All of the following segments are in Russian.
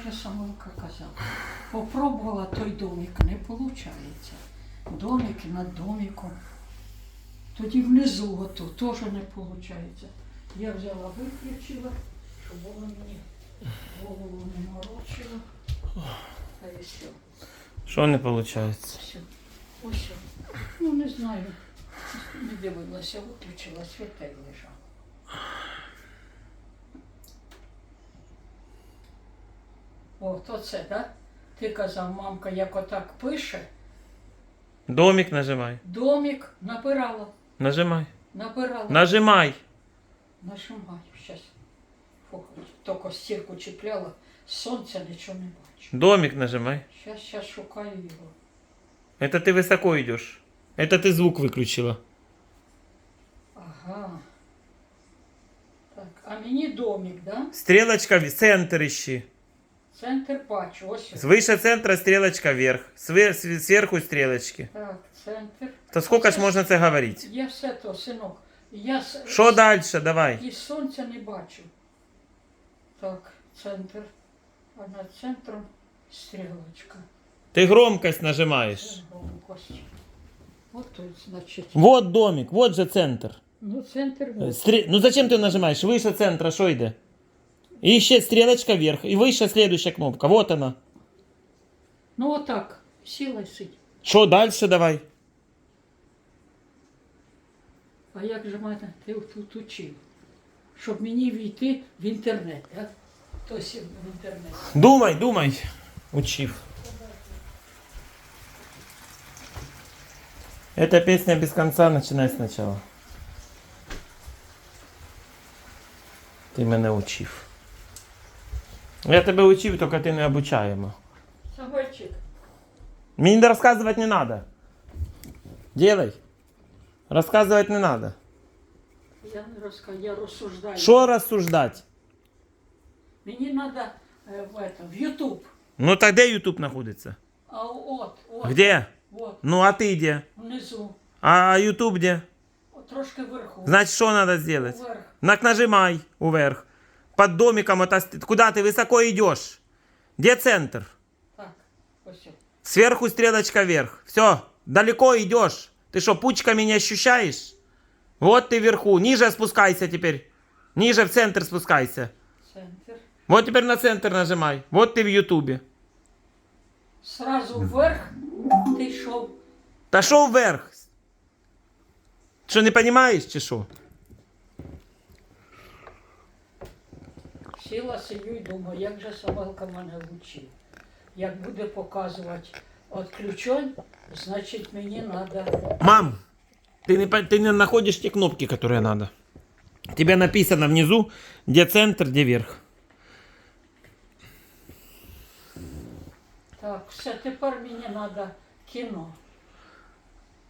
же Самилка казав, попробувала той домик, не виходить. Домик над домиком. Тоді внизу ото теж не виходить. Я взяла, виключила, щоб воно мені голову не морочило. Та і все. Що не виходить? Все. Ось. Ну не знаю. Не дивилася, виключила, світа й О, то це, так? Ти казав, мамка, як отак пише, Домик нажимай. домик набирала, Нажимай. набирала. Нажимай. Нажимаю, зараз. Фу, тільки стірку чіпляла, сонця нічого не бачу. Домик нажимай. Зараз, зараз шукаю його. Это ты высоко идешь. Это ты звук выключила. Ага. Так, а мені домик, да? Стрелочка в центр ищи. Центр бачу, ось. він. Свыше центра стрелочка вверх. Све- св- Сверху стрелочки. Так, центр. То сколько ж можно це говорить? Я все то, синок. Я с- Що дальше? Давай. І сонця не бачу. Так, центр. А над центром стрілочка. Ты громкость нажимаешь. Громкость. От тут, значить. Вот домик, вот же центр. Ну, центр. Э, вот. Стре- Ну зачем ты нажимаешь? Выше центра, что йде? И еще стрелочка вверх. И выше следующая кнопка. Вот она. Ну, отак. Сіла й сидь. Что дальше давай? А як же мене ти тут учив? Щоб мені війти в інтернет, так? Хтось в інтернет. Думай, думай. Учив. Эта песня без конца, начинай сначала. Ти мене учив. Я тебе учив, тільки ти не обучаємо. Самойчик, Мені розказувати не надо. Делай. Розказувати не надо. я не розказую, я розсуждаю. Що розсуждати? Мені треба в, это, в YouTube. Ну так де YouTube знаходиться? А от, от, Где? от, Ну а ти де? внизу. А YouTube де? От, трошки вверху. Значить, що треба зробити? Вверх. Так нажимай уверх. Под домиком это... Куда ты высоко идешь? Где центр? Так. Сверху стрелочка вверх. Все, далеко идешь. Ты что, пучками не ощущаешь? Вот ты вверху. Ниже спускайся теперь. Ниже в центр спускайся. Центр. Вот теперь на центр нажимай. Вот ты в ютубе. Сразу вверх ти йшов. Та що вверх? Що не понимаешь, чи що? Сіла, сидю і думаю, як же Самелка мене вчив. Як буде показувати відключень, значить мені треба. Мам, ты не, по- ты не находишь те кнопки, которые надо. Тебе написано внизу, где центр, где верх. Так, все, тепер мені треба кіно.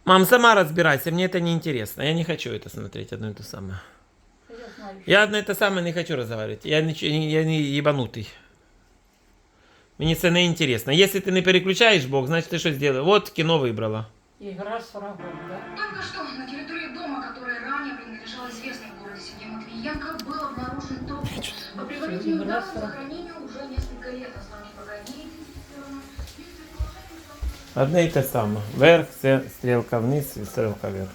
Мам, сама разбирайся, мне это не интересно. Я не хочу это смотреть одно и то самое. Я знаю, що Я одно и то самое не хочу разговаривать. Я, не, я не ебанутый. Мені це не интересно. Если ты не переключаешь Бог, значит ты что сделал? Вот кино выбрала. ігра з врагом, да? Только что на территории дома, который ранее принадлежал известной в городе семье Матвиенко, был обнаружен труп. По предварительным Раз, данным, раз. захоронению уже несколько лет. Основные пока не идентифицированы. Есть предположение, что Одне і те саме. Вверх, це стрілка вниз і стрілка вверх.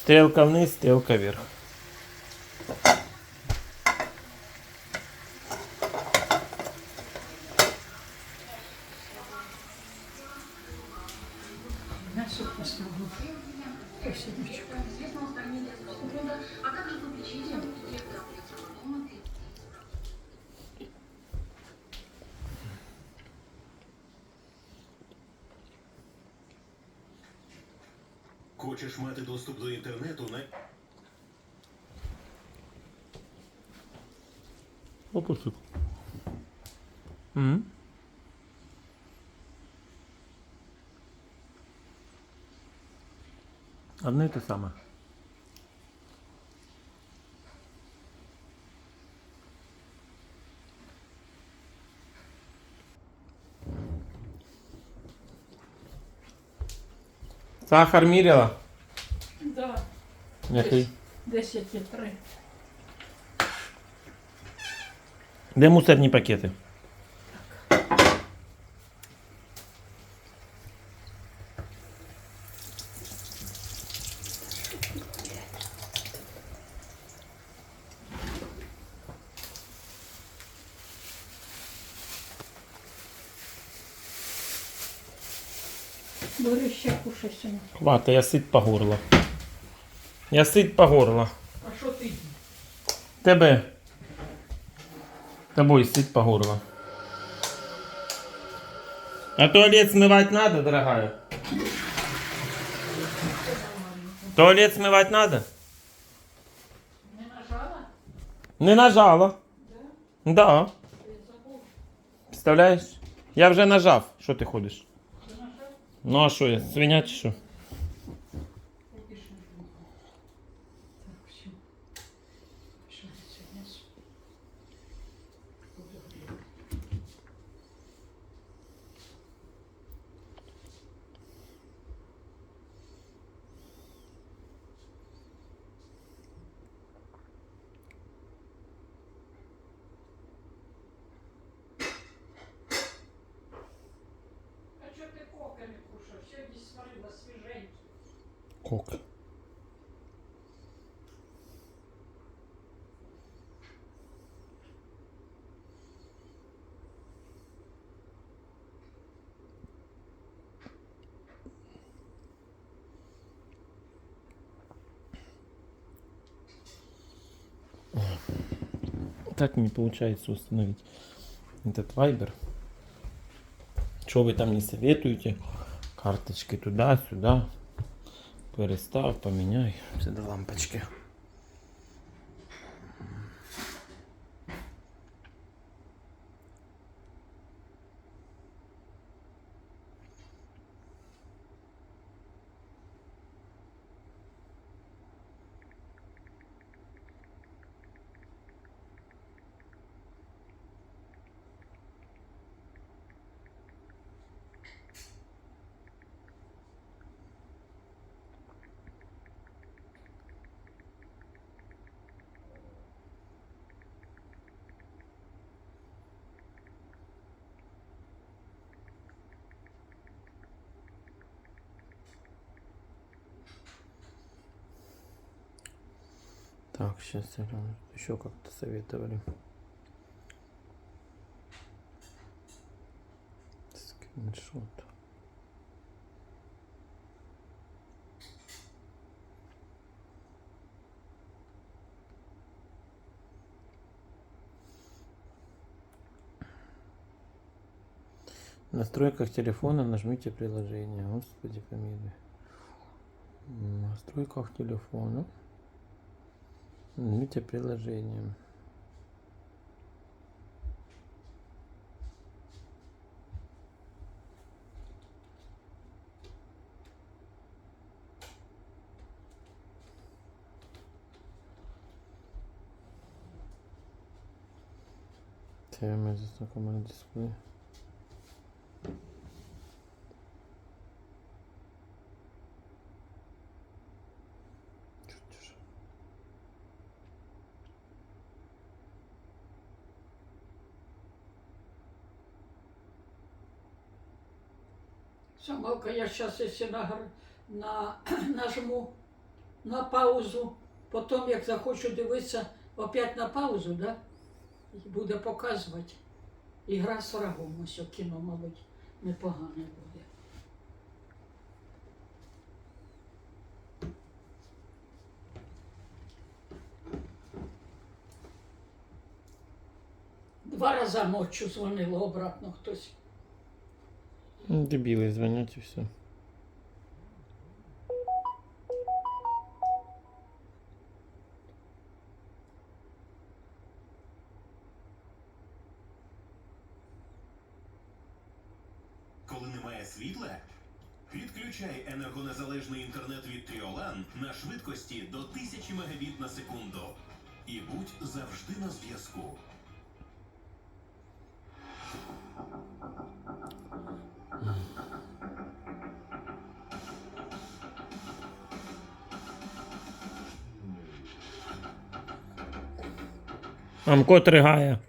Стрілка вниз, стрілка вверх. попечителя директора детского дома Хочеш мати доступ до інтернету на Опусти. Угу. Одне і те саме. Сахар міряла? Да, Який? 10 і 3. Де мусорні пакети? Говорю, ще кушай сьогодні. Хвата, я сит по горло. Я сит по горло. А що ти? Тебе. Тобой сит по горло. А туалет смывать надо, дорогая? Туалет смывать надо? Не нажала? Не нажала. Да. Представляєш? Я вже нажав. Що ти ходиш? Ну а що я? Свиня чи? Поки що не було. Так, все. Жариться м'ясо. Буде гріло. А чого ти не кушав? Сьогодні сварила свіженький. Кок. Так не получается установить этот вайбер. Что вы там не советуете? Карточки туда-сюда. Перестав, поміняй. Це до лампочки. Так, сейчас еще как-то советовали. Скриншот. В настройках телефона нажмите приложение. Господи, помилуй. В настройках телефона нажмите приложение. Тема знакомый дисплей. Самалка, я сейчас, если на, на, нажму на паузу, потім, як захочу дивитися, опять на паузу, да? Буде показувати. Ігра з врагом, ось кіно, мабуть, непогане буде. Два рази ночі дзвонило обратно хтось. Ну, Дебилы звонят и все. Коли немає світла, підключай енергонезалежний інтернет від Тріолан на швидкості до 1000 мегабіт на секунду. І будь завжди на зв'язку. Мам, кот ригає.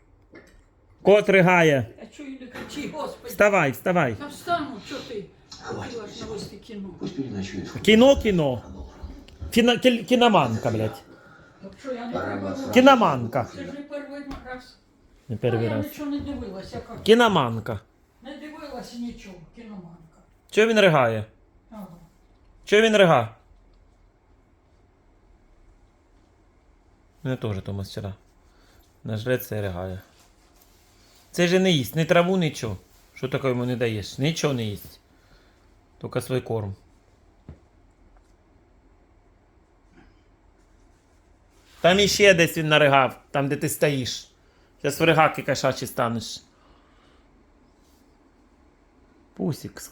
Кот ригає. А чого не кричи, господи? Вставай, вставай. Та встану, що ти? Хотіла навести кіно. Пусть. Кіно, кіно. Кіно, кіноманка, блядь. Так що я не перевела? Кіноманка. Це ж не перший раз. Не перший я раз. нічого не дивилася, як Кіноманка. не дивилася нічого, кіноманка. Чого він ригає? Чого він рига? Мене теж Томас вчора. Нажреться і ригає. Це же не їсть, ні траву, нічого. Що таке йому не даєш? Нічого не їсть. Тільки свій корм. Там іще десь він наригав, там де ти стоїш. Зараз в ригаки кошачі станеш. Пусик.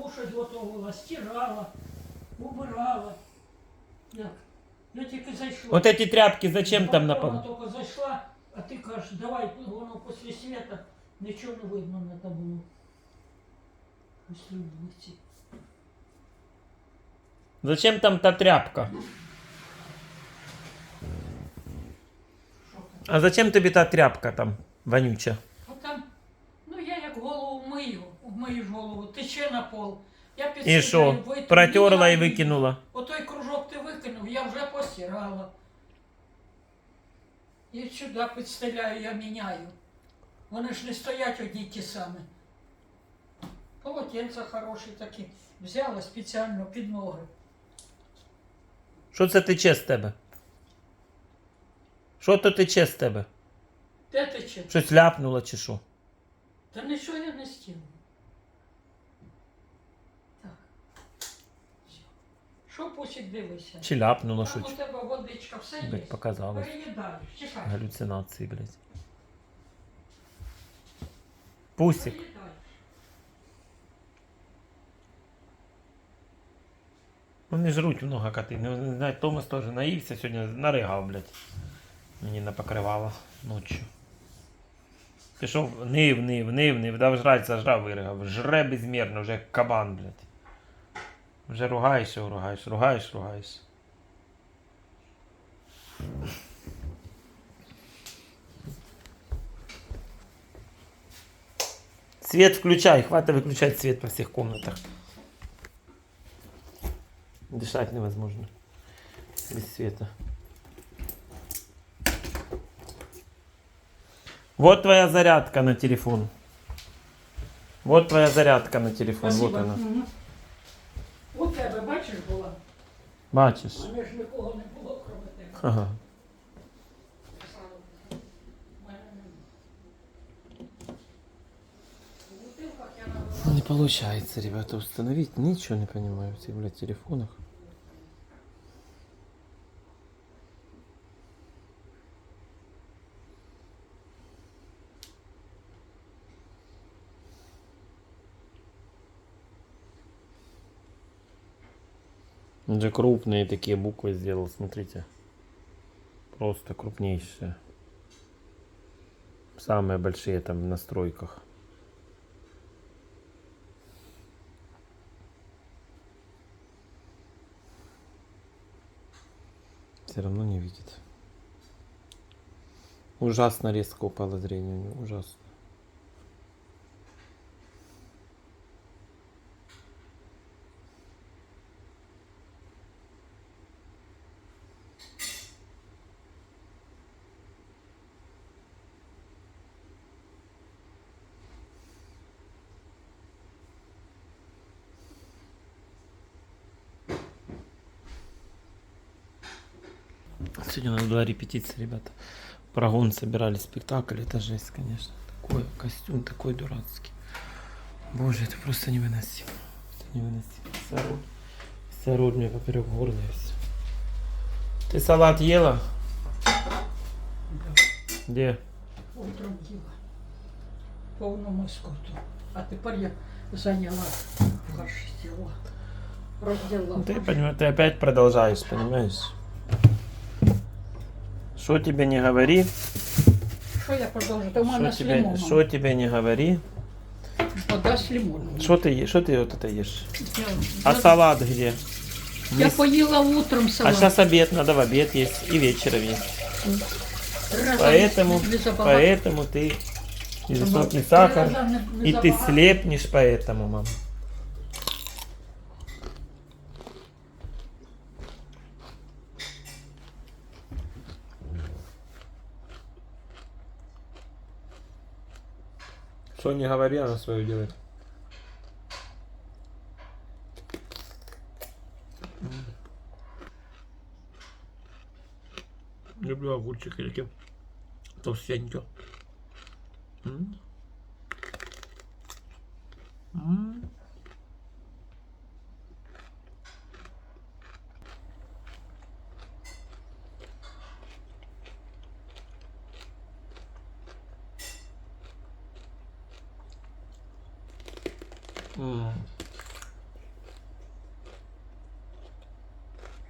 Я кушать готувала, стирала, убирала. Як? Я тільки зайшла. Вот эти тряпки зачем там на Вона полу? тільки зайшла, а ти кажеш, давай, воно після света нічого не видно надо було. Після вулиці. Зачем там та тряпка? Що там? А зачем тобі та тряпка там, вонюча? Ж голову, тече на пол. Я І що? Протерла і викинула. Отой кружок ти викинув, я вже постирала. І сюди підстеляю, я міняю. Вони ж не стоять одні й ті самі. Полотенця хороші такі. Взяла спеціально під ноги. Що це тече з тебе? Що то тече з тебе? Де тече? Щось ляпнуло чи що? Та нічого я не стіну. Так. Всьо. Що пусік дивися? Чи ляпнуло Там у щось? тебе водичка все є. Блять, показалось. Переїдаєш, чекай. Галюцинації, блядь. Пусик. Переїдаєш. Ну не жруть много коти. Ну, не знаю, Томас теж наївся сьогодні, наригав, блядь. Мені не покривало ночі. Пішов нив, нив, нив, нив, дав жрать, зажрав, виригав. Жре безмірно, вже як кабан, блядь. Вже ругаєшся, ругаєш, ругаєш, ругаєш. Свет включай, хватит выключать свет по всех комнатах. Дышать невозможно. Без света. Вот твоя зарядка на телефон. Вот твоя зарядка на телефон. Спасибо. Вот она. У тебе, бачиш, була? Бачиш? А мене ж нікого не було, крім тебе. Ага. У Не получается, ребята, установить. Ничего не понимаю в этих, блядь, телефонах. Он же крупные такие буквы сделал, смотрите. Просто крупнейшие. Самые большие там в настройках. Все равно не видит. Ужасно резко упало зрение у. Ужасно. Сегодня у нас была репетиция, ребята. Прогон собирали спектакль. Это жесть, конечно. Такой костюм, такой дурацкий. Боже, это просто невыносимо. Это невыносимо. Вся роль, вся роль мне поперек горла и все. Ты салат ела? Где? Утром їла. Повному скоту. А тепер я зайняла борщ з'їла. Розділа. Ну, Ты, борщ. понимаешь, ты опять продолжаешь, понимаешь? Что тебе не говори, Що я продовжу? То в мене что з тебе, лимоном. что тебе не говори, Вода з лимоном. что ты, что ты вот это ешь? Я, А я, салат где? я поїла утром А салат. сейчас обед, надо в обед есть и вечером есть. Разом Поэтому, не забагато. поэтому ты Три сахар. не- не И ты забагато. слепнешь поэтому, мам. Что не говори, она свое делает. Люблю огурчики такие толстенькие. М. М. М.